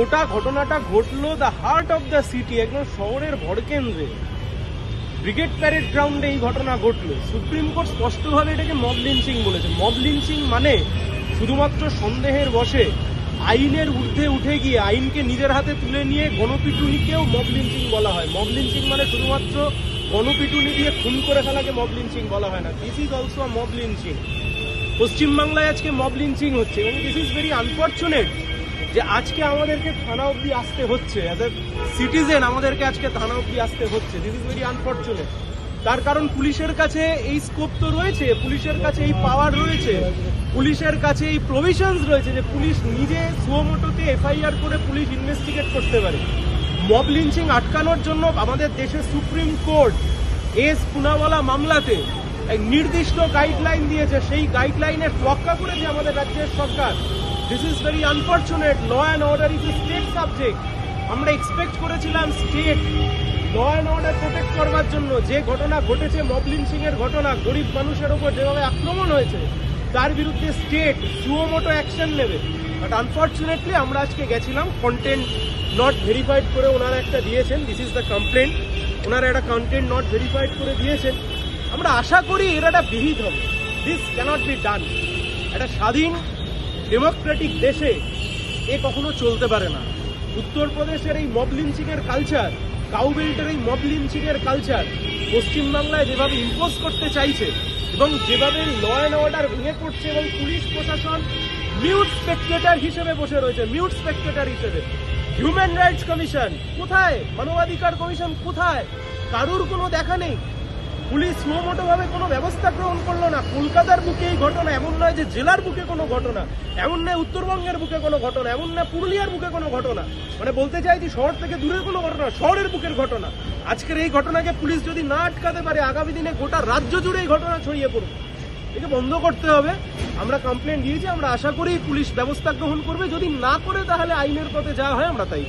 গোটা ঘটনাটা ঘটলো the heart of the city একদম শহরের ভরকেন্দ্রে ব্রিগেড প্যারেড গ্রাউন্ডে এই ঘটনা ঘটলো। সুপ্রিম কোর্ট স্পষ্টভাবে এটাকে মব লিঞ্চিং বলেছে। মব লিঞ্চিং মানে শুধুমাত্র সন্দেহের বসে আইনের ঊর্ধ্বে উঠে গিয়ে আইনকে নিজের হাতে তুলে নিয়ে গণপিটুনিকেও মব লিঞ্চিং বলা হয়। মব লিঞ্চিং মানে শুধুমাত্র গণপিটুনি দিয়ে খুন করে ফেলাকে মব লিঞ্চিং বলা হয় না। This is also mob lynching পশ্চিমবাংলায় আজকে মব লিঞ্চিং হচ্ছে। এবং দিস ইজ ভেরি আনফর্চুনেট যে আজকে আমাদেরকে থানা অবধি আসতে হচ্ছে অ্যাজ এ সিটিজেন আমাদেরকে আজকে থানা অবধি আসতে হচ্ছে। দিস ইজ ভেরি আনফর্চুনেট তার কারণ পুলিশের কাছে এই স্কোপ তো রয়েছে, পুলিশের কাছে এই পাওয়ার রয়েছে, পুলিশের কাছে এই প্রভিশনস রয়েছে যে পুলিশ নিজে সুয়োমোটোতে এফআইআর করে পুলিশ ইনভেস্টিগেট করতে পারে। মব লিঞ্চিং আটকানোর জন্য আমাদের দেশের সুপ্রিম কোর্ট এস পুনাওয়ালা মামলাতে নির্দিষ্ট গাইডলাইন দিয়েছে, সেই গাইডলাইনের তোয়াক্কা করেছে আমাদের রাজ্যের সরকার। This is very unfortunate law and order is state subject আমরা এক্সপেক্ট করেছিলাম state law and order protect করবার জন্য। যে ঘটনা ঘটেছে মব লিঞ্চিং এর ঘটনা, গরিব মানুষের উপর যেভাবে আক্রমণ হয়েছে, তার বিরুদ্ধে স্টেট সুয়োমোটো অ্যাকশন নেবে। বাট আনফর্চুনেটলি আমরা আজকে গেছিলাম কন্টেন্ট নট ভেরিফাইড করে ওনারা একটা দিয়েছেন দিস ইজ দ্য কমপ্লেন ওনারা একটা কন্টেন্ট নট ভেরিফাইড করে দিয়েছেন। আমরা আশা করি এর একটা বিহিত হবে। দিস ক্যানট বি ডান একটা স্বাধীন ডেমোক্রেটিক দেশে এ কখনো চলতে পারে না। উত্তরপ্রদেশের এই মব লিঞ্চিং এর কালচার কাউবেল্টের এই মব লিঞ্চিং এর কালচার পশ্চিমবাংলায় যেভাবে ইম্পোজ করতে চাইছে এবং যেভাবে ল অ্যান্ড অর্ডার ভেঙে পড়ছে এবং পুলিশ প্রশাসন মিউট স্পেকটেটার হিসেবে বসে রয়েছে মিউট স্পেকটেটার হিসেবে। হিউম্যান রাইটস কমিশন কোথায়? মানবাধিকার কমিশন কোথায়? কারুর কোনো দেখা নেই। পুলিশ ভাবে কোনো ব্যবস্থা গ্রহণ করল না। কলকাতার বুকে এই ঘটনা, এমন নয় যে জেলার বুকে কোনো ঘটনা, এমন নয় উত্তরবঙ্গের বুকে কোনো ঘটনা, এমন নয় পুরুলিয়ার বুকে কোনো ঘটনা। মানে বলতে চাই যে শহর থেকে দূরের কোনো ঘটনা, শহরের বুকের ঘটনা। আজকের এই ঘটনাকে পুলিশ যদি না আটকাতে পারে, আগামী দিনে গোটা রাজ্য জুড়ে এই ঘটনা ছড়িয়ে পড়বে। একে বন্ধ করতে হবে। আমরা কমপ্লেন দিয়েছি, আমরা আশা করি পুলিশ ব্যবস্থা গ্রহণ করবে। যদি না করে তাহলে আইনের পথে যা হয়, আমরা তাই